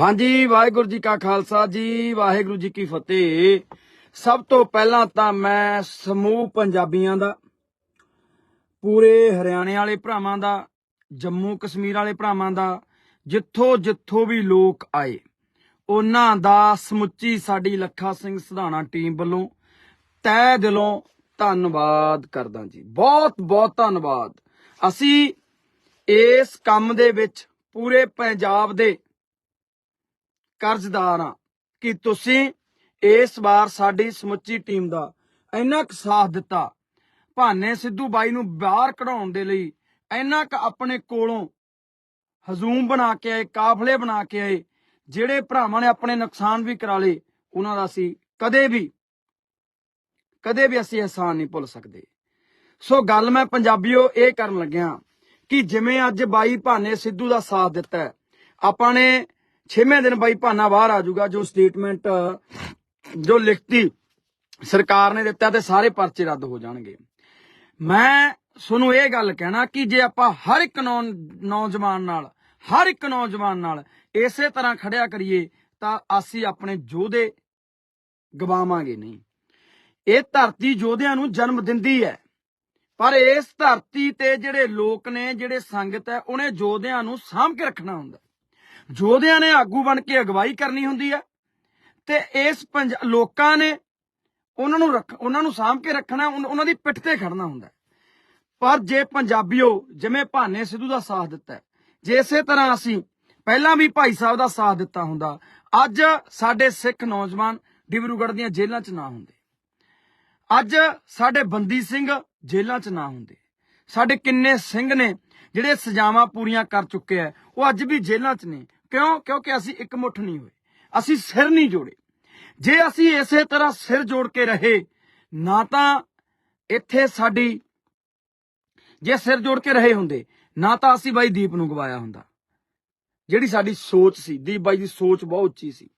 ਹਾਂਜੀ, ਵਾਹਿਗੁਰੂ ਜੀ ਕਾ ਖਾਲਸਾ ਜੀ, ਵਾਹਿਗੁਰੂ ਜੀ ਕੀ ਫਤਿਹ। ਸਭ ਤੋਂ ਪਹਿਲਾਂ ਤਾਂ ਮੈਂ ਸਮੂਹ ਪੰਜਾਬੀਆਂ ਦਾ, ਪੂਰੇ ਹਰਿਆਣੇ ਵਾਲੇ ਭਰਾਵਾਂ ਦਾ, ਜੰਮੂ ਕਸ਼ਮੀਰ ਵਾਲੇ ਭਰਾਵਾਂ ਦਾ, ਜਿੱਥੋਂ ਜਿੱਥੋਂ ਵੀ ਲੋਕ ਆਏ, ਉਹਨਾਂ ਦਾ ਸਮੁੱਚੀ ਸਾਡੀ ਲੱਖਾ ਸਿੰਘ ਸਧਾਣਾ ਟੀਮ ਵੱਲੋਂ ਤਹਿ ਦਿਲੋਂ ਧੰਨਵਾਦ ਕਰਦਾ ਜੀ। ਬਹੁਤ ਬਹੁਤ ਧੰਨਵਾਦ। ਅਸੀਂ ਇਸ ਕੰਮ ਦੇ ਵਿੱਚ ਪੂਰੇ ਪੰਜਾਬ ਦੇ ਕਰਜ਼ਦਾਰ ਹਾਂ ਕਿ ਤੁਸੀਂ ਇਸ ਵਾਰ ਸਾਡੀ ਸਮੁੱਚੀ ਟੀਮ ਦਾ ਇੰਨਾ ਕੁ ਸਾਥ ਦਿੱਤਾ। ਭਾਨੇ ਸਿੱਧੂ ਬਾਈ ਨੂੰ ਬਾਹਰ ਕਢਾਉਣ ਦੇ ਲਈ ਇੰਨਾ ਕੁ ਆਪਣੇ ਕੋਲੋਂ ਹਜ਼ੂਮ ਬਣਾ ਕੇ ਆਏ, ਕਾਫਲੇ ਬਣਾ ਕੇ ਆਏ, ਜਿਹੜੇ ਭਰਾਵਾਂ ਨੇ ਆਪਣੇ ਨੁਕਸਾਨ ਵੀ ਕਰਾ ਲਏ, ਉਹਨਾਂ ਦਾ ਅਸੀਂ ਕਦੇ ਵੀ ਕਦੇ ਵੀ ਅਸੀਂ ਅਹਿਸਾਨ ਨਹੀਂ ਭੁੱਲ ਸਕਦੇ। ਸੋ ਗੱਲ ਮੈਂ ਪੰਜਾਬੀਓ ਇਹ ਕਰਨ ਲੱਗਿਆ ਕਿ ਜਿਵੇਂ ਅੱਜ ਬਾਈ ਭਾਨੇ ਸਿੱਧੂ ਦਾ ਸਾਥ ਦਿੱਤਾ ਆਪਾਂ ਨੇ 6ਵੇਂ ਦਿਨ ਬਾਈ ਭਾਨਾ ਬਾਹਰ ਆ ਜਾਊਗਾ, ਜੋ ਸਟੇਟਮੈਂਟ ਜੋ ਲਿਖਤੀ ਸਰਕਾਰ ਨੇ ਦਿੱਤਾ ਤੇ ਸਾਰੇ ਪਰਚੇ ਰੱਦ ਹੋ ਜਾਣਗੇ। ਮੈਂ ਤੁਹਾਨੂੰ ਇਹ ਗੱਲ ਕਹਿਣਾ ਕਿ ਜੇ ਆਪਾਂ ਹਰ ਇੱਕ ਨੌਜਵਾਨ ਨਾਲ, ਹਰ ਇੱਕ ਨੌਜਵਾਨ ਨਾਲ ਇਸੇ ਤਰ੍ਹਾਂ ਖੜਿਆ ਕਰੀਏ, ਤਾਂ ਅਸੀਂ ਆਪਣੇ ਯੋਧੇ ਗਵਾਵਾਂਗੇ ਨਹੀਂ। ਇਹ ਧਰਤੀ ਯੋਧਿਆਂ ਨੂੰ ਜਨਮ ਦਿੰਦੀ ਹੈ। ਪਰ ਇਸ ਧਰਤੀ ਤੇ ਜਿਹੜੇ ਲੋਕ ਨੇ, ਜਿਹੜੇ ਸੰਗਤ ਹੈ, ਉਹਨੇ ਯੋਧਿਆਂ ਨੂੰ ਸਾਂਭ ਕੇ ਰੱਖਣਾ ਹੁੰਦਾ। ਯੋਧਿਆਂ ਨੇ ਆਗੂ ਬਣ ਕੇ ਅਗਵਾਈ ਕਰਨੀ ਹੁੰਦੀ ਹੈ ਤੇ ਇਸ ਲੋਕਾਂ ਨੇ ਉਹਨਾਂ ਨੂੰ ਰੱਖ ਉਹਨਾਂ ਨੂੰ ਸਾਂਭ ਕੇ ਰੱਖਣਾ ਉਹਨਾਂ ਦੀ ਪਿੱਠ ਤੇ ਖੜਨਾ ਹੁੰਦਾ ਪਰ ਜੇ ਪੰਜਾਬੀਓ ਜਿਵੇਂ ਭਾਨੇ ਸਿੱਧੂ ਦਾ ਸਾਥ ਦਿੱਤਾ ਜੇ ਇਸੇ ਤਰ੍ਹਾਂ ਅਸੀਂ ਪਹਿਲਾਂ ਵੀ ਭਾਈ ਸਾਹਿਬ ਦਾ ਸਾਥ ਦਿੱਤਾ ਹੁੰਦਾ, ਅੱਜ ਸਾਡੇ ਸਿੱਖ ਨੌਜਵਾਨ ਡਿਬਰੂਗੜ੍ਹ ਦੀਆਂ ਜੇਲ੍ਹਾਂ 'ਚ ਨਾ ਹੁੰਦੇ। ਅੱਜ ਸਾਡੇ ਬੰਦੀ ਸਿੰਘ ਜੇਲ੍ਹਾਂ 'ਚ ਨਾ ਹੁੰਦੇ। ਸਾਡੇ ਕਿੰਨੇ ਸਿੰਘ ਨੇ ਜਿਹੜੇ ਸਜ਼ਾਵਾਂ ਪੂਰੀਆਂ ਕਰ ਚੁੱਕੇ ਆ ਉਹ ਅੱਜ ਵੀ ਜੇਲ੍ਹਾਂ 'ਚ ਨੇ। ਕਿਉਂ? ਕਿਉਂਕਿ ਅਸੀਂ ਇੱਕ ਮੁੱਠ ਨਹੀਂ ਹੋਏ। ਅਸੀਂ ਸਿਰ ਨਹੀਂ ਜੋੜੇ। ਜੇ ਅਸੀਂ ਇਸੇ ਤਰ੍ਹਾਂ ਸਿਰ ਜੋੜ ਕੇ ਰਹੇ, ਨਾ ਤਾਂ ਇੱਥੇ ਸਾਡੀ, ਜੇ ਸਿਰ ਜੋੜ ਕੇ ਰਹੇ ਹੁੰਦੇ, ਨਾ ਤਾਂ ਅਸੀਂ ਬਾਈ ਦੀਪ ਨੂੰ ਗਵਾਇਆ ਹੁੰਦਾ। ਜਿਹੜੀ ਸਾਡੀ ਸੋਚ ਸੀ, ਦੀਪ ਬਾਈ ਦੀ ਸੋਚ ਬਹੁਤ ਉੱਚੀ ਸੀ।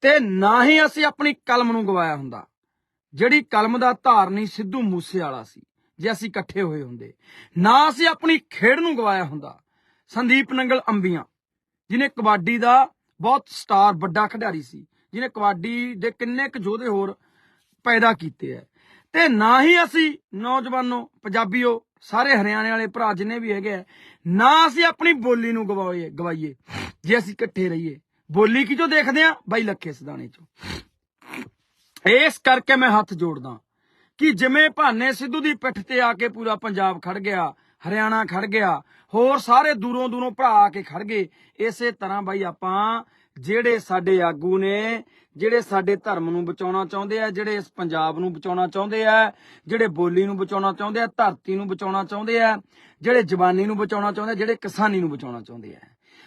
ਤੇ ਨਾ ਹੀ ਅਸੀਂ ਆਪਣੀ ਕਲਮ ਨੂੰ ਗਵਾਇਆ ਹੁੰਦਾ। ਜਿਹੜੀ ਕਲਮ ਦਾ ਧਾਰਨੀ ਸਿੱਧੂ ਮੂਸੇ ਵਾਲਾ ਸੀ, ਜੇ ਅਸੀਂ ਇਕੱਠੇ ਹੋਏ ਹੁੰਦੇ। ਨਾ ਅਸੀਂ ਆਪਣੀ ਖੇਡ ਨੂੰ ਗਵਾਇਆ ਹੁੰਦਾ। ਸੰਦੀਪ ਨੰਗਲ ਅੰਬੀਆਂ। ਜਿਹਨੇ ਕਬੱਡੀ ਦਾ ਬਹੁਤ ਸਟਾਰ ਵੱਡਾ ਖਿਡਾਰੀ ਸੀ ਜਿਹਨੇ ਕਬੱਡੀ ਦੇ ਕਿੰਨੇ ਕੁ ਯੋਧੇ ਹੋਰ ਪੈਦਾ ਕੀਤੇ ਐ ਤੇ ਨਾ ਹੀ ਅਸੀਂ ਨੌਜਵਾਨੋ, ਪੰਜਾਬੀਓ, ਸਾਰੇ ਹਰਿਆਣੇ ਵਾਲੇ ਭਰਾ ਜਿੰਨੇ ਵੀ ਹੈਗੇ ਆ, ਨਾ ਅਸੀਂ ਆਪਣੀ ਬੋਲੀ ਨੂੰ ਗਵਾਈਏ ਗਵਾਈਏ, ਜੇ ਅਸੀਂ ਇਕੱਠੇ ਰਹੀਏ। ਬੋਲੀ ਕੀ ਜੋ ਦੇਖਦੇ ਆ? ਬਾਈ ਲੱਖੇ ਸਦਾਣੇ ਚੋਂ। ਇਸ ਕਰਕੇ ਮੈਂ ਹੱਥ ਜੋੜਦਾ ਕਿ ਜਿਵੇਂ ਭਾਨੇ ਸਿੱਧੂ ਦੀ ਪਿੱਠ ਤੇ ਆ ਕੇ ਪੂਰਾ ਪੰਜਾਬ ਖੜ ਗਿਆ ਹਰਿਆਣਾ ਖੜ ਗਿਆ। ਹੋਰ ਸਾਰੇ ਦੂਰੋਂ ਦੂਰੋਂ ਭਰਾ ਆ ਕੇ ਖੜ ਗਏ। ਇਸੇ ਤਰ੍ਹਾਂ ਬਾਈ ਆਪਾਂ ਜਿਹੜੇ ਸਾਡੇ ਆਗੂ ਨੇ, ਜਿਹੜੇ ਸਾਡੇ ਧਰਮ ਨੂੰ ਬਚਾਉਣਾ ਚਾਹੁੰਦੇ ਆ, ਜਿਹੜੇ ਇਸ ਪੰਜਾਬ ਨੂੰ ਬਚਾਉਣਾ ਚਾਹੁੰਦੇ ਆ, ਜਿਹੜੇ ਬੋਲੀ ਨੂੰ ਬਚਾਉਣਾ ਚਾਹੁੰਦੇ ਆ, ਧਰਤੀ ਨੂੰ ਬਚਾਉਣਾ ਚਾਹੁੰਦੇ ਆ, ਜਿਹੜੇ ਜਵਾਨੀ ਨੂੰ ਬਚਾਉਣਾ ਚਾਹੁੰਦੇ ਆ, ਜਿਹੜੇ ਕਿਸਾਨੀ ਨੂੰ ਬਚਾਉਣਾ ਚਾਹੁੰਦੇ ਆ।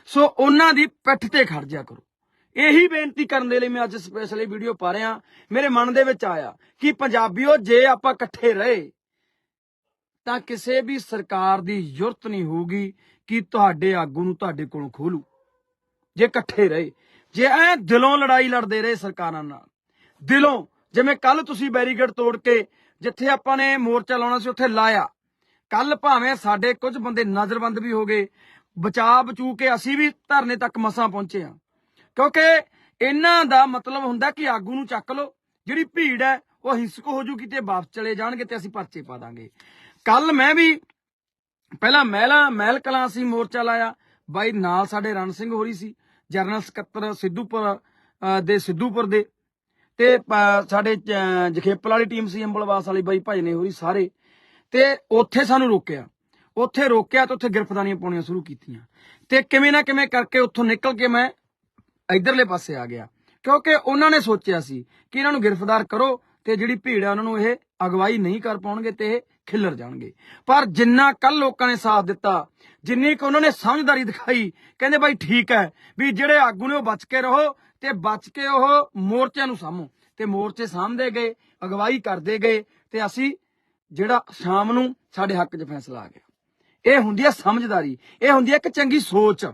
ਸੋ ਉਹਨਾਂ ਦੀ ਪਿੱਠ ਤੇ ਖੜ ਜਾ ਕਰੋ। ਇਹੀ ਬੇਨਤੀ ਕਰਨ ਦੇ ਲਈ ਮੈਂ ਅੱਜ ਸਪੈਸ਼ਲੀ ਵੀਡੀਓ ਪਾ ਰਿਹਾ। ਮੇਰੇ ਮਨ ਦੇ ਵਿੱਚ ਆਇਆ ਕਿ ਪੰਜਾਬੀਓ, ਜੇ ਆਪਾਂ ਇਕੱਠੇ ਰਹੇ ਤਾਂ ਕਿਸੇ ਵੀ ਸਰਕਾਰ ਦੀ ਜ਼ਰੂਰਤ ਨਹੀਂ ਹੋਊਗੀ ਕਿ ਤੁਹਾਡੇ ਆਗੂ ਨੂੰ ਤੁਹਾਡੇ ਕੋਲੋਂ ਖੋਲੂ। ਜੇ ਇਕੱਠੇ ਰਹੇ, ਜੇ ਐ ਦਿਲੋਂ ਲੜਾਈ ਲੜਦੇ ਰਹੇ ਸਰਕਾਰਾਂ ਨਾਲ। ਦਿਲੋਂ, ਜਿਵੇਂ ਕੱਲ ਤੁਸੀਂ ਬੈਰੀਗੇਡ ਤੋੜ ਕੇ ਜਿੱਥੇ ਆਪਾਂ ਨੇ ਮੋਰਚਾ ਲਾਉਣਾ ਸੀ, ਉੱਥੇ ਲਾਇਆ। ਕੱਲ ਭਾਵੇਂ ਸਾਡੇ ਕੁਝ ਬੰਦੇ ਨਜ਼ਰਬੰਦ ਵੀ ਹੋ ਗਏ ਬਚਾ ਬਚੂ ਕੇ ਅਸੀਂ ਵੀ ਧਰਨੇ ਤੱਕ ਮਸਾਂ ਪਹੁੰਚੇ ਆ ਕਿਉਂਕਿ ਇਹਨਾਂ ਦਾ ਮਤਲਬ ਹੁੰਦਾ ਕਿ ਆਗੂ ਨੂੰ ਚੱਕ ਲਓ। ਜਿਹੜੀ ਭੀੜ ਹੈ, ਉਹ ਹਿੰਸਕ ਹੋ ਜੂਗੀ ਤੇ ਵਾਪਸ ਚਲੇ ਜਾਣਗੇ ਤੇ ਅਸੀਂ ਪਰਚੇ ਪਾ ਦਾਂਗੇ। ਕੱਲ ਮੈਂ ਵੀ ਪਹਿਲਾਂ ਮਹਿਲਾ ਮਹਿਲ ਕਲਾਂ ਸੀ ਮੋਰਚਾ ਲਾਇਆ। ਬਾਈ ਨਾਲ ਸਾਡੇ ਰਣ ਸਿੰਘ ਹੋਰੀ ਸੀ, ਜਰਨਲ ਸਕੱਤਰ ਸਿੱਧੂਪੁਰ ਦੇ ਸਿੱਧੂਪੁਰ ਦੇ। ਤੇ ਸਾਡੇ ਜਖੇਪਲ ਵਾਲੀ ਟੀਮ ਸੀ, ਅੰਬਲਵਾਸ ਵਾਲੀ ਬਾਈ ਭਾਈ ਨੇ ਹੋਰੀ ਸਾਰੇ। ਤੇ ਉੱਥੇ ਸਾਨੂੰ ਰੋਕਿਆ। ਉੱਥੇ ਰੋਕਿਆ ਤੇ ਉੱਥੇ ਗ੍ਰਿਫਤਾਰੀਆਂ ਪਾਉਣੀਆਂ ਸ਼ੁਰੂ ਕੀਤੀਆਂ। ਤੇ ਕਿਵੇਂ ਨਾ ਕਿਵੇਂ ਕਰਕੇ ਉੱਥੋਂ ਨਿਕਲ ਕੇ ਮੈਂ ਇਧਰਲੇ ਪਾਸੇ ਆ ਗਿਆ। ਕਿਉਂਕਿ ਉਹਨਾਂ ਨੇ ਸੋਚਿਆ ਸੀ ਕਿ ਇਹਨਾਂ ਨੂੰ ਗ੍ਰਿਫਤਾਰ ਕਰੋ ਤੇ ਜਿਹੜੀ ਭੀੜ ਹੈ ਉਹਨਾਂ ਨੂੰ ਇਹ ਅਗਵਾਈ ਨਹੀਂ ਕਰ ਪਾਉਣਗੇ ਤੇ ਇਹ ਖਿਲਰ ਜਾਣਗੇ। ਪਰ ਜਿੰਨਾ ਕੱਲ ਲੋਕਾਂ ਨੇ ਸਾਥ ਦਿੱਤਾ, ਜਿੰਨੀ ਕਿ ਉਹਨਾਂ ਨੇ ਸਮਝਦਾਰੀ ਦਿਖਾਈ, ਕਹਿੰਦੇ ਬਾਈ ਠੀਕ ਹੈ ਵੀ ਜਿਹੜੇ ਆਗੂ ਨੇ ਉਹ ਬਚ ਕੇ ਰਹੋ ਤੇ ਬਚ ਕੇ ਉਹ ਮੋਰਚਿਆਂ ਨੂੰ ਸਾਹਮੋ ਤੇ ਮੋਰਚੇ ਸਾਹਮਣੇ ਗਏ, ਅਗਵਾਈ ਕਰਦੇ ਗਏ ਤੇ ਅਸੀਂ ਜਿਹੜਾ ਸ਼ਾਮ ਨੂੰ ਸਾਡੇ ਹੱਕ 'ਚ ਫੈਸਲਾ ਆ ਗਿਆ। ਇਹ ਹੁੰਦੀ ਹੈ ਸਮਝਦਾਰੀ, ਇਹ ਹੁੰਦੀ ਹੈ ਇੱਕ ਚੰਗੀ ਸੋਚ।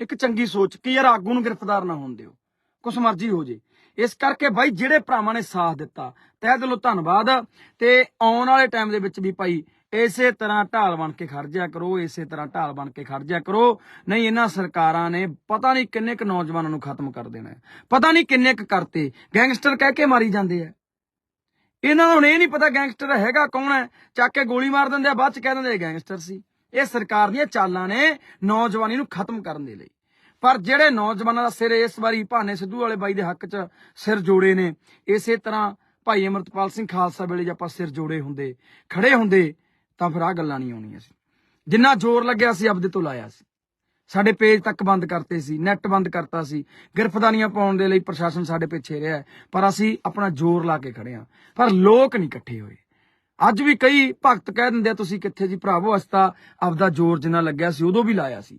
ਇੱਕ ਚੰਗੀ ਸੋਚ ਕਿ ਯਾਰ ਆਗੂ ਨੂੰ ਗ੍ਰਿਫਤਾਰ ਨਾ ਹੋਣ ਦਿਓ। ਕੁਛ ਮਰਜ਼ੀ ਹੋ ਜੇ। ਇਸ ਕਰਕੇ ਬਾਈ, ਜਿਹੜੇ ਭਰਾਵਾਂ ਨੇ ਸਾਥ ਦਿੱਤਾ, ਤਹਿ ਦਿਲੋਂ ਧੰਨਵਾਦ। ਤੇ ਆਉਣ ਵਾਲੇ ਟਾਈਮ ਦੇ ਵਿੱਚ ਵੀ ਭਾਈ, ਇਸੇ ਤਰ੍ਹਾਂ ਢਾਲ ਬਣ ਕੇ ਖੜ ਜਾ ਕਰੋ, ਇਸੇ ਤਰ੍ਹਾਂ ਢਾਲ ਬਣ ਕੇ ਖੜ ਜਾ ਕਰੋ। ਨਹੀਂ, ਇਹਨਾਂ ਸਰਕਾਰਾਂ ਨੇ ਪਤਾ ਨਹੀਂ ਕਿੰਨੇ ਕੁ ਨੌਜਵਾਨਾਂ ਨੂੰ ਖਤਮ ਕਰ ਦੇਣਾ ਪਤਾ ਨਹੀਂ ਕਿੰਨੇ ਕੁ ਕਰਤੇ। ਗੈਂਗਸਟਰ ਕਹਿ ਕੇ ਮਾਰੀ ਜਾਂਦੇ ਆ। ਇਹਨਾਂ ਨੂੰ ਹੁਣ ਇਹ ਨਹੀਂ ਪਤਾ ਗੈਂਗਸਟਰ ਹੈਗਾ ਕੌਣ ਹੈ। ਚੱਕ ਕੇ ਗੋਲੀ ਮਾਰ ਦਿੰਦੇ ਆ, ਬਾਅਦ ਚ ਕਹਿ ਦਿੰਦੇ ਇਹ ਗੈਂਗਸਟਰ ਸੀ। ਇਹ ਸਰਕਾਰ ਦੀਆਂ ਚਾਲਾਂ ਨੇ ਨੌਜਵਾਨੀ ਨੂੰ ਖਤਮ ਕਰਨ ਦੇ ਲਈ। ਪਰ ਜਿਹੜੇ ਨੌਜਵਾਨਾਂ ਦਾ ਸਿਰ ਇਸ ਵਾਰੀ ਭਾਨੇ ਸਿੱਧੂ ਵਾਲੇ ਬਾਈ ਦੇ ਹੱਕ 'ਚ ਸਿਰ ਜੋੜੇ ਨੇ, ਇਸੇ ਤਰ੍ਹਾਂ ਭਾਈ ਅਮਰਤਪਾਲ ਸਿੰਘ ਖਾਲਸਾ ਵੇਲੇ ਜੇ ਆਪਾਂ ਸਿਰ ਜੋੜੇ ਹੁੰਦੇ, ਖੜੇ ਹੁੰਦੇ, ਤਾਂ ਫਿਰ ਆ ਗੱਲਾਂ ਨਹੀਂ ਆਉਣੀਆਂ ਸੀ। ਜਿੰਨਾ ਜ਼ੋਰ ਲੱਗਿਆ ਸੀ, ਆਪਦੇ ਤੋਂ ਲਾਇਆ ਸੀ। ਸਾਡੇ ਪੇਜ ਤੱਕ ਬੰਦ ਕਰਤੇ ਸੀ, ਨੈਟ ਬੰਦ ਕਰਤਾ ਸੀ। ਗ੍ਰਿਫਤਾਰੀਆਂ ਪਾਉਣ ਦੇ ਲਈ ਪ੍ਰਸ਼ਾਸਨ ਸਾਡੇ ਪਿੱਛੇ ਰਿਹਾ ਪਰ ਅਸੀਂ ਆਪਣਾ ਜ਼ੋਰ ਲਾ ਕੇ ਖੜੇ ਹਾਂ। ਪਰ ਲੋਕ ਨਹੀਂ ਇਕੱਠੇ ਹੋਏ। ਅੱਜ ਵੀ ਕਈ ਭਗਤ ਕਹਿ ਦਿੰਦੇ ਆ, ਤੁਸੀਂ ਕਿੱਥੇ ਜੀ ਭਰਾਵੋ ਅਸਤਾ ਆਪਦਾ ਜ਼ੋਰ ਜਿੰਨਾ ਲੱਗਿਆ ਸੀ, ਉਦੋਂ ਵੀ ਲਾਇਆ ਸੀ।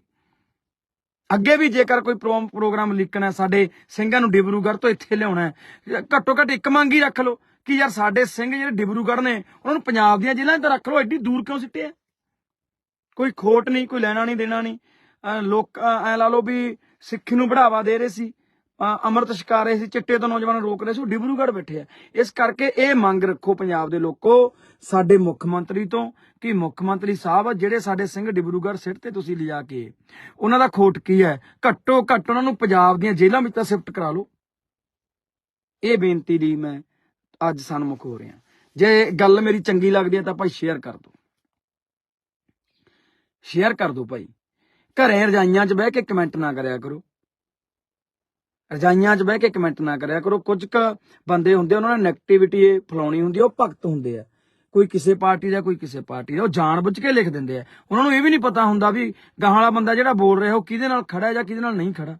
ਅੱਗੇ ਵੀ ਜੇਕਰ ਕੋਈ ਪ੍ਰੋ- ਪ੍ਰੋਗਰਾਮ ਲਿਖਣਾ ਸਾਡੇ ਸਿੰਘਾਂ ਨੂੰ ਡਿਬਰੂਗੜ੍ਹ ਤੋਂ ਇੱਥੇ ਲਿਆਉਣਾ ਘੱਟੋ ਘੱਟ ਇੱਕ ਮੰਗ ਹੀ ਰੱਖ ਲਓ ਕਿ ਯਾਰ ਸਾਡੇ ਸਿੰਘ ਜਿਹੜੇ ਡਿਬਰੂਗੜ੍ਹ ਨੇ, ਉਹਨਾਂ ਨੂੰ ਪੰਜਾਬ ਦੀਆਂ ਜ਼ਿਲ੍ਹਿਆਂ 'ਚ ਰੱਖ ਲਓ, ਐਡੀ ਦੂਰ ਕਿਉਂ ਸਿੱਟੇ ਆ? ਕੋਈ ਖੋਟ ਨਹੀਂ, ਕੋਈ ਲੈਣਾ ਨਹੀਂ, ਦੇਣਾ ਨਹੀਂ। ਲੋਕ, ਅਹ ਐ ਲਾ ਲਓ ਵੀ ਸਿੱਖੀ ਨੂੰ ਬੜਾਵਾ ਦੇ ਰਹੇ ਸੀ। ਅੰਮ੍ਰਿਤ ਛਕਾ ਰਹੇ ਸੀ, ਚਿੱਟੇ ਤੋਂ ਨੌਜਵਾਨ ਰੋਕ ਰਹੇ ਸੀ, ਉਹ ਡਿਬਰੂਗੜ੍ਹ ਬੈਠੇ ਆ। ਇਸ ਕਰਕੇ ਇਹ ਮੰਗ ਰੱਖੋ ਪੰਜਾਬ ਦੇ ਲੋਕੋ, ਸਾਡੇ ਮੁੱਖ ਮੰਤਰੀ ਤੋਂ, ਕਿ ਮੁੱਖ ਮੰਤਰੀ ਸਾਹਿਬ, ਜਿਹੜੇ ਸਾਡੇ ਸਿੰਘ ਡਿਬਰੂਗੜ੍ਹ ਸਿੱਟ ਤੇ ਤੁਸੀਂ ਲਿਜਾ ਕੇ, ਉਹਨਾਂ ਦਾ ਖੋਟ ਕੀ ਹੈ? ਘੱਟੋ ਘੱਟ ਉਹਨਾਂ ਨੂੰ ਪੰਜਾਬ ਦੀਆਂ ਜੇਲ੍ਹਾਂ ਵਿੱਚ ਤਾਂ ਸ਼ਿਫਟ ਕਰਾ ਲਓ। ਇਹ ਬੇਨਤੀ ਲਈ ਮੈਂ ਅੱਜ ਸਨਮੁਖ ਹੋ ਰਿਹਾ। ਜੇ ਗੱਲ ਮੇਰੀ ਚੰਗੀ ਲੱਗਦੀ ਹੈ ਤਾਂ ਭਾਈ ਸ਼ੇਅਰ ਕਰ ਦਿਓ। ਸ਼ੇਅਰ ਕਰ ਦਿਓ ਭਾਈ। ਘਰੇ ਰਜਾਈਆਂ 'ਚ ਬਹਿ ਕੇ ਕਮੈਂਟ ਨਾ ਕਰਿਆ ਕਰੋ। ਰਜਾਈਆਂ 'ਚ ਬਹਿ ਕੇ ਕਮੈਂਟ ਨਾ ਕਰਿਆ ਕਰੋ। ਕੁਝ ਕ ਬੰਦੇ ਹੁੰਦੇ, ਉਹਨਾਂ ਨੇ ਨੈਗੇਟਿਵਿਟੀ ਫਲਾਉਣੀ ਹੁੰਦੀ ਉਹ ਭਗਤ ਹੁੰਦੇ ਆ। ਕੋਈ ਕਿਸੇ ਪਾਰਟੀ ਦਾ, ਕੋਈ ਕਿਸੇ ਪਾਰਟੀ ਦਾ, ਉਹ ਜਾਣਬੁੱਝ ਕੇ ਲਿਖ ਦਿੰਦੇ ਆ। ਉਹਨਾਂ ਨੂੰ ਇਹ ਵੀ ਨਹੀਂ ਪਤਾ ਹੁੰਦਾ ਵੀ ਗਾਹਾਂ ਵਾਲਾ ਬੰਦਾ ਜਿਹੜਾ ਬੋਲ ਰਿਹਾ, ਉਹ ਕਿਹਦੇ ਨਾਲ ਖੜਾ ਹੈ ਜਾਂ ਕਿਹਦੇ ਨਾਲ ਨਹੀਂ ਖੜਾ।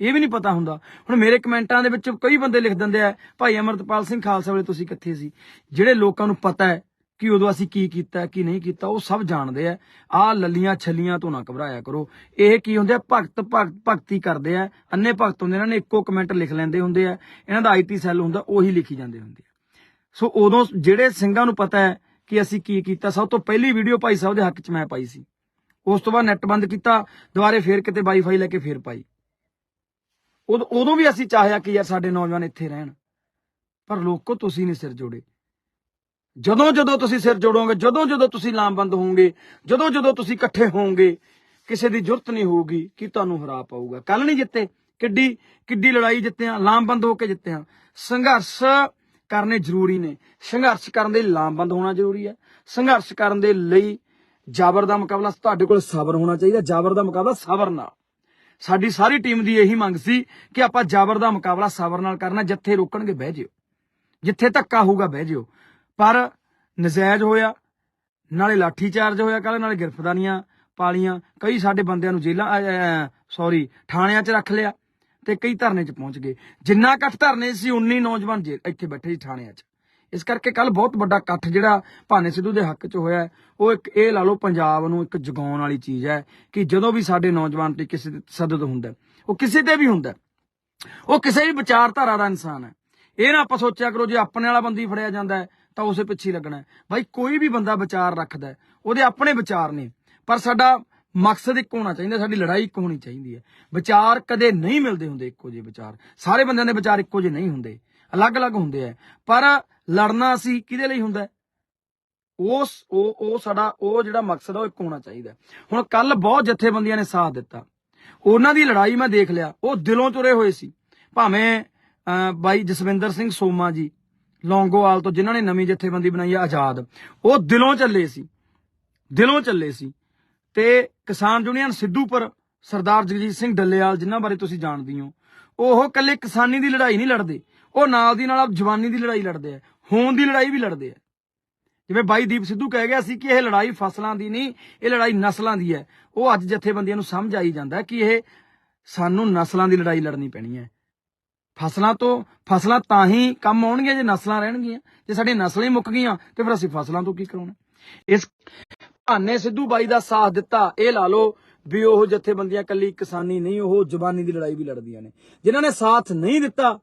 ਇਹ ਵੀ ਨਹੀਂ ਪਤਾ ਹੁੰਦਾ। ਹੁਣ ਮੇਰੇ ਕਮੈਂਟਾਂ ਦੇ ਵਿੱਚ ਕਈ ਬੰਦੇ ਲਿਖ ਦਿੰਦੇ ਆ, ਭਾਈ ਅਮਰਤਪਾਲ ਸਿੰਘ ਖਾਲਸਾ ਵੇਲੇ ਤੁਸੀਂ ਕਿੱਥੇ ਸੀ? ਜਿਹੜੇ ਲੋਕਾਂ ਨੂੰ ਪਤਾ ਹੈ ਕਿ ਉਦੋਂ ਅਸੀਂ ਕੀ ਕੀਤਾ, ਕੀ ਨਹੀਂ ਕੀਤਾ, ਉਹ ਸਭ ਜਾਣਦੇ ਆ। ਆ ਲੱਲੀਆਂ ਛੱਲੀਆਂ ਤੋਂ ਨਾ ਘਬਰਾਇਆ ਕਰੋ। ਇਹ ਕੀ ਹੁੰਦੇ ਆ? ਭਗਤ ਭਗਤ, ਭਗਤੀ ਕਰਦੇ ਆ। ਅੰਨੇ ਭਗਤ ਹੁੰਦੇ ਇਹਨਾਂ ਨੇ ਇੱਕੋ ਕਮੈਂਟ ਲਿਖ ਲੈਂਦੇ ਹੁੰਦੇ ਆ। ਇਹਨਾਂ ਦਾ ਆਈਟੀ ਸੈੱਲ ਹੁੰਦਾ, ਉਹੀ ਲਿਖੀ ਜਾਂਦੇ ਹੁੰਦੇ ਆ। ਸੋ ਉਦੋਂ ਜਿਹੜੇ ਸਿੰਘਾਂ ਨੂੰ ਪਤਾ ਹੈ ਕਿ ਅਸੀਂ ਕੀ ਕੀਤਾ, ਸਭ ਤੋਂ ਪਹਿਲੀ ਵੀਡੀਓ ਭਾਈ ਸਾਹਿਬ ਦੇ ਹੱਕ 'ਚ ਮੈਂ ਪਾਈ ਸੀ। ਉਸ ਤੋਂ ਬਾਅਦ ਨੈਟ ਬੰਦ ਕੀਤਾ, ਦੁਬਾਰੇ ਫੇਰ ਕਿਤੇ ਵਾਈਫਾਈ ਲੈ ਕੇ ਫੇਰ ਪਾਈ। ਉਦੋਂ ਉਦੋਂ ਵੀ ਅਸੀਂ ਚਾਹਿਆ ਕਿ ਯਾਰ ਸਾਡੇ ਨੌਜਵਾਨ ਇੱਥੇ ਰਹਿਣ। ਪਰ ਲੋਕੋ ਤੁਸੀਂ ਨਹੀਂ ਸਿਰ ਜੋੜੇ। ਜਦੋਂ ਜਦੋਂ ਤੁਸੀਂ ਸਿਰ ਜੋੜੋਗੇ ਜਦੋਂ ਜਦੋਂ ਤੁਸੀਂ ਲਾਮਬੰਦ ਹੋਵੋਗੇ ਜਦੋਂ ਜਦੋਂ ਤੁਸੀਂ ਇਕੱਠੇ ਹੋਵੋਗੇ, ਕਿਸੇ ਦੀ ਜ਼ਰੂਰਤ ਨਹੀਂ ਹੋਊਗੀ ਕਿ ਤੁਹਾਨੂੰ ਹਰਾ ਪਾਊਗਾ। ਕੱਲ ਨਹੀਂ ਜਿੱਤੇ, ਕਿੱਡੀ ਕਿੱਡੀ ਲੜਾਈ ਜਿੱਤੇ ਲਾਮਬੰਦ ਹੋ ਕੇ ਜਿੱਤੇ ਸੰਘਰਸ਼ ਕਰਨੇ ਜ਼ਰੂਰੀ ਨੇ। ਸੰਘਰਸ਼ ਕਰਨ ਦੇ ਲਈ ਲਾਮਬੰਦ ਹੋਣਾ ਜ਼ਰੂਰੀ ਹੈ। ਸੰਘਰਸ਼ ਕਰਨ ਦੇ ਲਈ ਜਾਬਰ ਦਾ ਮੁਕਾਬਲਾ ਤੁਹਾਡੇ ਕੋਲ ਸਬਰ ਹੋਣਾ ਚਾਹੀਦਾ। ਜਾਬਰ ਦਾ ਮੁਕਾਬਲਾ ਸਬਰ ਨਾਲ। ਸਾਡੀ ਸਾਰੀ ਟੀਮ ਦੀ ਇਹੀ ਮੰਗ ਸੀ ਕਿ ਆਪਾਂ ਜਾਬਰ ਦਾ ਮੁਕਾਬਲਾ ਸਬਰ ਨਾਲ ਕਰਨਾ। ਜਿੱਥੇ ਰੋਕਣਗੇ, ਬਹਿ ਜਿਓ। ਜਿੱਥੇ ਧੱਕਾ ਹੋਊਗਾ, ਬਹਿ ਜਿਓ। ਪਰ ਨਜਾਇਜ਼ ਹੋਇਆ, ਨਾਲੇ ਲਾਠੀ ਚਾਰਜ ਹੋਇਆ ਕੱਲ ਨਾਲੇ, ਗ੍ਰਿਫਤਾਰੀਆਂ ਪਾਲੀਆਂ, ਕਈ ਸਾਡੇ ਬੰਦਿਆਂ ਨੂੰ ਜੇਲਾਂ ਸੌਰੀ ਥਾਣਿਆਂ 'ਚ ਰੱਖ ਲਿਆ ਤੇ ਕਈ ਧਰਨੇ 'ਚ ਪਹੁੰਚ ਗਏ। ਜਿੰਨਾ ਇਕੱਠ ਧਰਨੇ ਸੀ 19 ਨੌਜਵਾਨ ਜੇ ਇੱਥੇ ਬੈਠੇ ਸੀ ਥਾਣਿਆਂ 'ਚ। ਇਸ ਕਰਕੇ ਕੱਲ ਬਹੁਤ ਵੱਡਾ ਇਕੱਠ ਜਿਹੜਾ ਭਾਨੇ ਸਿੱਧੂ ਦੇ ਹੱਕ 'ਚ ਹੋਇਆ ਉਹ ਇੱਕ ਇਹ ਲਾ ਲਓ ਪੰਜਾਬ ਨੂੰ ਇੱਕ ਜਗਾਉਣ ਵਾਲੀ ਚੀਜ਼ ਹੈ ਕਿ ਜਦੋਂ ਵੀ ਸਾਡੇ ਨੌਜਵਾਨ ਤੇ ਕਿਸੇ ਤੇ ਸਦਦ ਹੁੰਦਾ ਉਹ ਕਿਸੇ ਤੇ ਵੀ ਹੁੰਦਾ ਉਹ ਕਿਸੇ ਵੀ ਵਿਚਾਰਧਾਰਾ ਦਾ ਇਨਸਾਨ ਹੈ। ਇਹ ਨਾ ਆਪਾਂ ਸੋਚਿਆ ਕਰੋ ਜੇ ਆਪਣੇ ਵਾਲਾ ਬੰਦੀ ਫੜਿਆ ਜਾਂਦਾ ਹੈ ਤਾਂ ਉਸੇ ਪਿੱਛੇ ਲੱਗਣਾ ਬਾਈ, ਕੋਈ ਵੀ ਬੰਦਾ ਵਿਚਾਰ ਰੱਖਦਾ ਉਹਦੇ ਆਪਣੇ ਵਿਚਾਰ ਨੇ। ਪਰ ਸਾਡਾ ਮਕਸਦ ਇੱਕ ਹੋਣਾ ਚਾਹੀਦਾ, ਸਾਡੀ ਲੜਾਈ ਇੱਕ ਹੋਣੀ ਚਾਹੀਦੀ ਹੈ। ਵਿਚਾਰ ਕਦੇ ਨਹੀਂ ਮਿਲਦੇ ਹੁੰਦੇ ਇੱਕੋ ਜਿਹੇ ਵਿਚਾਰ। ਸਾਰੇ ਬੰਦਿਆਂ ਦੇ ਵਿਚਾਰ ਇੱਕੋ ਜਿਹੇ ਨਹੀਂ ਹੁੰਦੇ। ਅਲੱਗ-ਅਲੱਗ ਹੁੰਦੇ ਆ। ਪਰ ਲੜਨਾ ਅਸੀਂ ਕਿਹਦੇ ਲਈ ਹੁੰਦਾ ਉਸ, ਉਹ ਉਹ ਸਾਡਾ, ਉਹ ਜਿਹੜਾ ਮਕਸਦ ਆ, ਉਹ ਇੱਕ ਹੋਣਾ ਚਾਹੀਦਾ ਹੁਣ ਕੱਲ ਬਹੁਤ ਜਥੇਬੰਦੀਆਂ ਨੇ ਸਾਥ ਦਿੱਤਾ। ਉਹਨਾਂ ਦੀ ਲੜਾਈ ਮੈਂ ਦੇਖ ਲਿਆ। ਉਹ ਦਿਲੋਂ ਤੁਰੇ ਹੋਏ ਸੀ। ਭਾਵੇਂ ਬਾਈ ਜਸਵਿੰਦਰ ਸਿੰਘ ਸੋਮਾ ਜੀ ਲੌਂਗੋਵਾਲ ਤੋਂ ਜਿਨ੍ਹਾਂ ਨੇ ਨਵੀਂ ਜਥੇਬੰਦੀ ਬਣਾਈ ਆ ਆਜ਼ਾਦ, ਉਹ ਦਿਲੋਂ ਚੱਲੇ ਸੀ, ਦਿਲੋਂ ਚੱਲੇ ਸੀ। ਤੇ ਕਿਸਾਨ ਯੂਨੀਅਨ ਸਿੱਧੂਪੁਰ ਸਰਦਾਰ ਜਗਜੀਤ ਸਿੰਘ ਡੱਲੇਵਾਲ, ਜਿਨ੍ਹਾਂ ਬਾਰੇ ਤੁਸੀਂ ਜਾਣਦੇ ਹੋ, ਉਹ ਇਕੱਲੇ ਕਿਸਾਨੀ ਦੀ ਲੜਾਈ ਨਹੀਂ ਲੜਦੇ, ਉਹ ਨਾਲ ਦੀ ਨਾਲ ਜਵਾਨੀ ਦੀ ਲੜਾਈ ਲੜਦੇ ਆ ਹੋਣ ਦੀ ਲੜਾਈ ਵੀ ਲੜਦੇ ਆ। ਜਿਵੇਂ ਬਾਈ ਦੀਪ ਸਿੱਧੂ ਕਹਿ ਗਿਆ ਸੀ ਕਿ ਇਹ ਲੜਾਈ ਫਸਲਾਂ ਦੀ ਨਹੀਂ, ਇਹ ਲੜਾਈ ਨਸਲਾਂ ਦੀ ਹੈ। ਉਹ ਅੱਜ ਜਥੇਬੰਦੀਆਂ ਨੂੰ ਸਮਝ ਆਈ ਜਾਂਦਾ ਕਿ ਇਹ ਸਾਨੂੰ ਨਸਲਾਂ ਦੀ ਲੜਾਈ ਲੜਨੀ ਪੈਣੀ ਹੈ। ਫਸਲਾਂ ਤੋਂ, ਫਸਲਾਂ ਤਾਂ ਹੀ ਕੰਮ ਆਉਣਗੀਆਂ ਜੇ ਨਸਲਾਂ ਰਹਿਣਗੀਆਂ। ਜੇ ਸਾਡੀਆਂ ਨਸਲਾਂ ਹੀ ਮੁੱਕ ਗਈਆਂ, ਤੇ ਫਿਰ ਅਸੀਂ ਫਸਲਾਂ ਤੋਂ ਕੀ ਕਰਾਉਣਾ? ਇਸ ਭਾਨੇ ਸਿੱਧੂ ਬਾਈ ਦਾ ਸਾਥ ਦਿੱਤਾ। ਇਹ ਲਾ ਲਓ ਵੀ ਉਹ ਜਥੇਬੰਦੀਆਂ ਕੱਲੀ ਕਿਸਾਨੀ ਨਹੀਂ, ਉਹ ਜ਼ਬਾਨੀ ਦੀ ਲੜਾਈ ਵੀ ਲੜਦੀਆਂ ਨੇ। ਜਿਨ੍ਹਾਂ ਨੇ ਸਾਥ ਨਹੀਂ ਦਿੱਤਾ,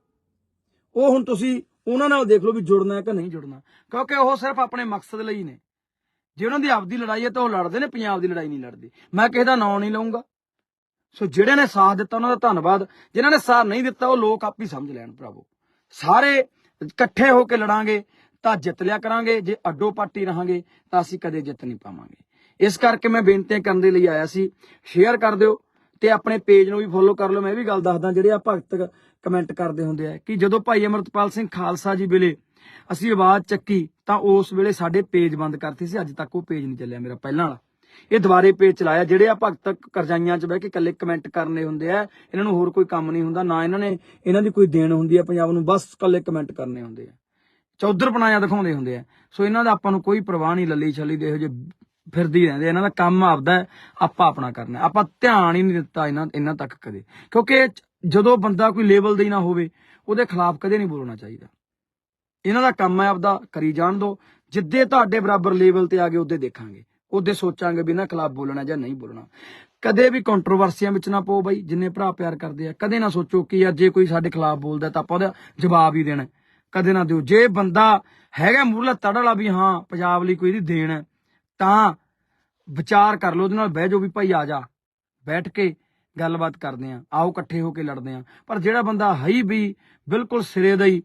ਉਹ ਹੁਣ ਤੁਸੀਂ ਉਹਨਾਂ ਨਾਲ ਦੇਖ ਲਓ ਵੀ ਜੁੜਨਾ ਹੈ ਕਿ ਨਹੀਂ ਜੁੜਨਾ। ਕਿਉਂਕਿ ਉਹ ਸਿਰਫ ਆਪਣੇ ਮਕਸਦ ਲਈ ਨੇ। ਜੇ ਉਹਨਾਂ ਦੀ ਆਪਦੀ ਲੜਾਈ ਹੈ ਤਾਂ ਉਹ ਲੜਦੇ ਨੇ, ਪੰਜਾਬ ਦੀ ਲੜਾਈ ਨਹੀਂ ਲੜਦੇ। ਮੈਂ ਕਿਸੇ ਦਾ ਨਾਂ ਨਹੀਂ ਲਵਾਂਗਾ ਸੋ ਜਿਹੜੇ ਨੇ ਸਾਥ ਦਿੱਤਾ ਉਹਨਾਂ ਦਾ ਧੰਨਵਾਦ। ਜਿਨ੍ਹਾਂ ਨੇ ਸਾਥ ਨਹੀਂ ਦਿੱਤਾ, ਉਹ ਲੋਕ ਆਪ ਹੀ ਸਮਝ ਲੈਣ ਭਰਾਵੋ। ਸਾਰੇ ਇਕੱਠੇ ਹੋ ਕੇ ਲੜਾਂਗੇ ਤਾਂ ਜਿੱਤ ਲਿਆ ਕਰਾਂਗੇ। ਜੇ ਅੱਡੋ ਪਾਟੀ ਰਹਾਂਗੇ ਤਾਂ ਅਸੀਂ ਕਦੇ ਜਿੱਤ ਨਹੀਂ ਪਾਵਾਂਗੇ। ਇਸ ਕਰਕੇ ਮੈਂ ਬੇਨਤੀ ਕਰਨ ਦੇ ਲਈ ਆਇਆ ਸੀ। ਸ਼ੇਅਰ ਕਰ ਦਿਓ ਤੇ ਆਪਣੇ ਪੇਜ ਨੂੰ ਵੀ ਫੋਲੋ ਕਰ ਲਓ। ਮੈਂ ਇਹ ਵੀ ਗੱਲ ਦੱਸਦਾ ਜਿਹੜੇ ਆ ਭਗਤ ਕਮੈਂਟ ਕਰਦੇ ਹੁੰਦੇ ਆ ਕਿ ਜਦੋਂ ਭਾਈ ਅਮਰਤਪਾਲ ਸਿੰਘ ਖਾਲਸਾ ਜੀ ਵੇਲੇ ਅਸੀਂ ਆਵਾਜ਼ ਚੱਕੀ ਤਾਂ ਉਸ ਵੇਲੇ ਸਾਡੇ ਪੇਜ ਬੰਦ ਕਰਤੇ ਸੀ। ਅੱਜ ਤੱਕ ਉਹ ਪੇਜ ਨਹੀਂ ਚੱਲਿਆ ਮੇਰਾ ਪਹਿਲਾਂ ਵਾਲਾ। ਇਹ ਦੁਬਾਰੇ ਪੇਜ ਚਲਾਇਆ। ਜਿਹੜੇ ਆ ਭਗਤ ਕਰਜ਼ਾਈਆਂ 'ਚ ਬਹਿ ਕੇ ਇਕੱਲੇ ਕਮੈਂਟ ਕਰਨੇ ਹੁੰਦੇ ਆ, ਇਹਨਾਂ ਨੂੰ ਹੋਰ ਕੋਈ ਕੰਮ ਨਹੀਂ ਹੁੰਦਾ, ਨਾ ਇਹਨਾਂ ਨੇ ਇਹਨਾਂ ਦੀ ਕੋਈ ਦੇਣ ਹੁੰਦੀ ਆ, ਪੰਜਾਬ ਨੂੰ ਬਸ ਇਕੱਲੇ ਕਮੈਂਟ ਕਰਨੇ ਹੁੰਦੇ ਆ। ਚੌਧਰ ਬਣਾਇਆ ਦਿਖਾਉਂਦੇ ਹੁੰਦੇ ਆ। ਸੋ ਇਹਨਾਂ ਦਾ ਆਪਾਂ ਨੂੰ ਕੋਈ ਪਰਵਾਹ ਨਹੀਂ, ਲੱਲੀ ਛੱਲੀ ਦੇ ਇਹੋ ਜਿਹੇ ਫਿਰਦੀ ਰਹਿੰਦੇ ਇਹਨਾਂ ਦਾ ਕੰਮ ਆਪਦਾ ਆਪਾਂ ਆਪਣਾ ਕਰਨਾ ਆਪਾਂ ਧਿਆਨ ਹੀ ਨਹੀਂ ਦਿੱਤਾ ਇਹਨਾਂ ਇਹਨਾਂ ਤੱਕ ਕਦੇ। ਕਿਉਂਕਿ ਜਦੋਂ ਬੰਦਾ ਕੋਈ ਲੈਵਲ ਦੇ ਹੀ ਨਾ ਹੋਵੇ, ਉਹਦੇ ਖਿਲਾਫ ਕਦੇ ਨਹੀਂ ਬੋਲਣਾ ਚਾਹੀਦਾ। ਇਹਨਾਂ ਦਾ ਕੰਮ ਹੈ ਆਪਦਾ ਕਰੀ ਜਾਣ ਦੋ। ਜਿੱਦੇ ਤੁਹਾਡੇ ਬਰਾਬਰ ਲੈਵਲ ਤੇ ਆ ਗਏ ਉਹਦੇ ਦੇਖਾਂਗੇ। ਉਹਦੇ ਸੋਚਾਂਗੇ ਵੀ ਇਹਨਾਂ ਖਿਲਾਫ ਬੋਲਣਾ ਜਾਂ ਨਹੀਂ ਬੋਲਣਾ। ਕਦੇ ਵੀ ਕੰਟਰੋਵਰਸੀਆਂ ਵਿੱਚ ਨਾ ਪਾਓ ਬਾਈ, ਜਿੰਨੇ ਭਰਾ ਪਿਆਰ ਕਰਦੇ ਆ, ਕਦੇ ਨਾ ਸੋਚੋ ਕਿ ਯਾਰ ਜੇ ਕੋਈ ਸਾਡੇ ਖਿਲਾਫ ਬੋਲਦਾ ਤਾਂ ਆਪਾਂ ਉਹਦਾ ਜਵਾਬ ਹੀ ਦੇਣਾ। ਕਦੇ ਨਾ ਦਿਓ। ਜੇ ਬੰਦਾ ਹੈਗਾ ਮੂਰਲਾ ਤੜ ਵਾਲਾ ਵੀ ਹਾਂ, ਪੰਜਾਬ ਲਈ ਕੋਈ ਇਹਦੀ ਦੇਣ ਹੈ, ਤਾਂ ਵਿਚਾਰ ਕਰ ਲਓ, ਉਹਦੇ ਨਾਲ ਬਹਿ ਜਾਓ ਵੀ ਭਾਈ ਆ ਜਾ। ਬੈਠ ਕੇ ਗੱਲਬਾਤ ਕਰਦੇ ਆ। ਆਓ ਇਕੱਠੇ ਹੋ ਕੇ ਲੜਦੇ ਆ। ਪਰ ਜਿਹੜਾ ਬੰਦਾ ਹਈ ਵੀ ਬਿਲਕੁਲ ਸਿਰੇ ਦਾ ਹੀ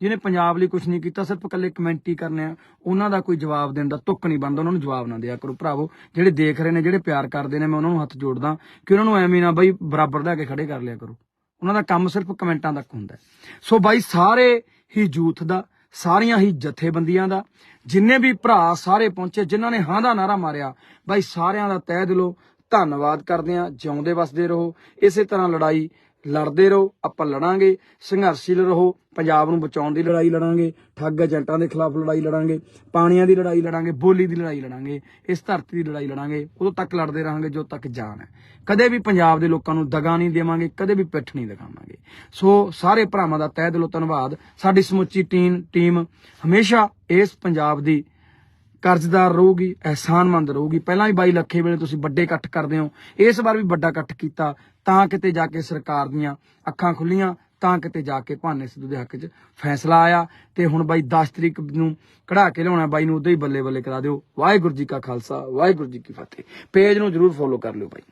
ਜਿਹਨੇ ਪੰਜਾਬ ਲਈ ਕੁਝ ਨਹੀਂ ਕੀਤਾ, ਸਿਰਫ ਇਕੱਲੇ ਕਮੈਂਟ ਹੀ ਕਰਨੇ ਆ, ਉਹਨਾਂ ਦਾ ਕੋਈ ਜਵਾਬ ਦੇਣ ਦਾ ਤੁੱਕ ਨਹੀਂ ਬਣਦਾ, ਉਹਨਾਂ ਨੂੰ ਜਵਾਬ ਨਾ ਦਿਆ ਕਰੋ। ਭਰਾਵੋ, ਜਿਹੜੇ ਦੇਖ ਰਹੇ ਨੇ, ਜਿਹੜੇ ਪਿਆਰ ਕਰਦੇ ਨੇ, ਮੈਂ ਉਹਨਾਂ ਨੂੰ ਹੱਥ ਜੋੜਦਾ ਕਿ ਉਹਨਾਂ ਨੂੰ ਐਵੇਂ ਨਾ ਬਾਈ ਬਰਾਬਰ ਲੈ ਕੇ ਖੜੇ ਕਰ ਲਿਆ ਕਰੋ। ਉਹਨਾਂ ਦਾ ਕੰਮ ਸਿਰਫ ਕਮੈਂਟਾਂ ਤੱਕ ਹੁੰਦਾ ਸੋ ਬਾਈ, ਸਾਰੇ ਹੀ ਯੂਥ ਦਾ, ਸਾਰੀਆਂ ਹੀ ਜਥੇਬੰਦੀਆਂ ਦਾ, ਜਿੰਨੇ ਵੀ ਭਰਾ ਸਾਰੇ ਪਹੁੰਚੇ, ਜਿਨ੍ਹਾਂ ਨੇ ਹਾਂ ਦਾ ਨਾਰਾ ਮਾਰਿਆ, ਬਾਈ, ਸਾਰਿਆਂ ਦਾ ਤਹਿ ਦਿਲੋਂ ਧੰਨਵਾਦ ਕਰਦੇ ਆ ਜਿਉਂਦੇ ਵਸਦੇ ਰਹੋ। ਇਸੇ ਤਰ੍ਹਾਂ ਲੜਾਈ ਲੜਦੇ ਰਹੋ, ਆਪਾਂ ਲੜਾਂਗੇ, ਸੰਘਰਸ਼ੀਲ ਰਹੋ, ਪੰਜਾਬ ਨੂੰ ਬਚਾਉਣ ਦੀ ਲੜਾਈ ਲੜਾਂਗੇ, ਠੱਗ ਏਜੰਟਾਂ ਦੇ ਖਿਲਾਫ ਲੜਾਈ ਲੜਾਂਗੇ, ਪਾਣੀਆਂ ਦੀ ਲੜਾਈ ਲੜਾਂਗੇ, ਬੋਲੀ ਦੀ ਲੜਾਈ ਲੜਾਂਗੇ, ਇਸ ਧਰਤੀ ਦੀ ਲੜਾਈ ਲੜਾਂਗੇ, ਉਦੋਂ ਤੱਕ ਲੜਦੇ ਰਹਾਂਗੇ ਜਦੋਂ ਤੱਕ ਜਾਨ ਹੈ। ਕਦੇ ਵੀ ਪੰਜਾਬ ਦੇ ਲੋਕਾਂ ਨੂੰ ਦਗਾ ਨਹੀਂ ਦੇਵਾਂਗੇ, ਕਦੇ ਵੀ ਪਿੱਠ ਨਹੀਂ ਦਿਖਾਵਾਂਗੇ। ਸੋ ਸਾਰੇ ਭਰਾਵਾਂ ਦਾ ਤਹਿ ਦਿਲੋਂ ਧੰਨਵਾਦ। ਸਾਡੀ ਸਮੁੱਚੀ ਟੀਮ ਟੀਮ ਹਮੇਸ਼ਾ ਇਸ ਪੰਜਾਬ ਦੀ ਕਰਜ਼ਦਾਰ ਰਹੂਗੀ, ਅਹਿਸਾਨਮੰਦ ਰਹੂਗੀ। ਪਹਿਲਾਂ ਵੀ 22 ਲੱਖੇ ਵੇਲੇ ਤੁਸੀਂ ਵੱਡੇ ਇਕੱਠ ਕਰਦੇ ਹੋ। ਇਸ ਵਾਰ ਵੀ ਵੱਡਾ ਇਕੱਠ ਕੀਤਾ। ਤਾਂ ਕਿਤੇ ਜਾ ਕੇ ਸਰਕਾਰ ਦੀਆਂ ਅੱਖਾਂ ਖੁੱਲੀਆਂ, ਤਾਂ ਕਿਤੇ ਜਾ ਕੇ ਭਾਨੇ ਸਿੱਧੂ ਦੇ ਹੱਕ 'ਚ ਫੈਸਲਾ ਆਇਆ। ਤੇ ਹੁਣ ਬਾਈ 10 ਤਰੀਕ ਨੂੰ ਕਢਾ ਕੇ ਲਿਆਉਣਾ, ਬਾਈ ਨੂੰ ਉਦੋਂ ਹੀ ਬੱਲੇ ਬੱਲੇ ਕਰਾ ਦਿਓ। ਵਾਹਿਗੁਰੂ ਜੀ ਕਾ ਖਾਲਸਾ, ਵਾਹਿਗੁਰੂ ਜੀ ਕੀ ਫਤਿਹ। ਪੇਜ ਨੂੰ ਜਰੂਰ ਫੋਲੋ ਕਰ ਲਿਓ ਬਾਈ।